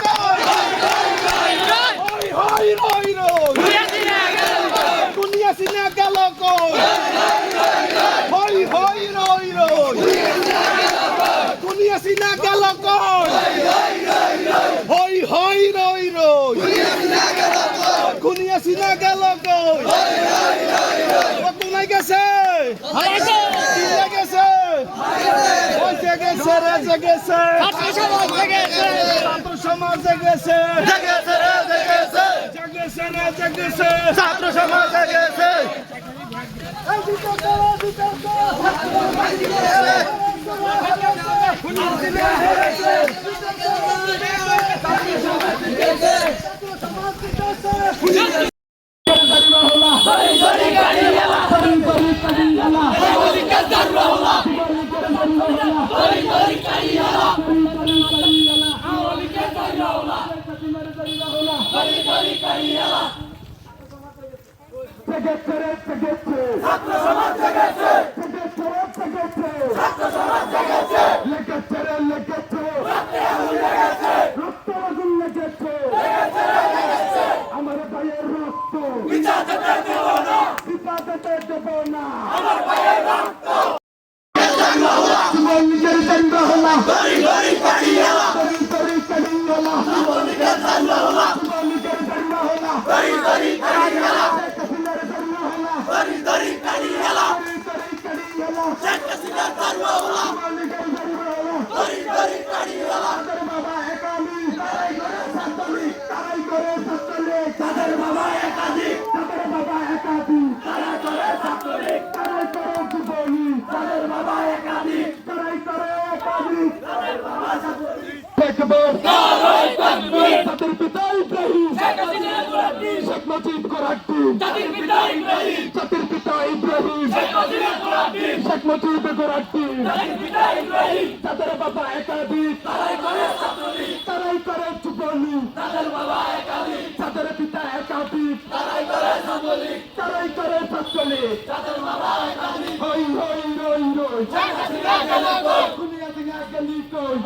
কই হই হই রই রই দুনিয়া সিনা গেল কই হই হই রই রই দুনিয়া সিনা গেল কই হই হই রই রই দুনিয়া সিনা গেল কই কোনায় গেছে কোনায় গেছে ওইতে গেছে রেজে গেছে ছাত্র সমাজ জেগেছে জেগেছে রে জেগেছে জেগেছে রে জেগেছে ছাত্র সমাজ জেগেছে আমার ভাইয়ের রক্ত। বিচাতে দেব না বিচাতে দেব না আমার ভাইয়ের রক্ত নিজের দণ্ড হলা দেখব তাদের পিতা ইব্রাহিম। শেখ মুজিব করাটি জাতির পিতা ইব্রাহিম। শেখ মুজিব করাটি তাদের বাবা একাধিক। তারাই করে যুবনী তাদের তাদের পিতা একাধিক। তারাই করে যুবলী তারাই করে ছাত্রলী তাদের বাবা একাধিক। হই হই রই রই। দুনিয়া থেকে গেলি কই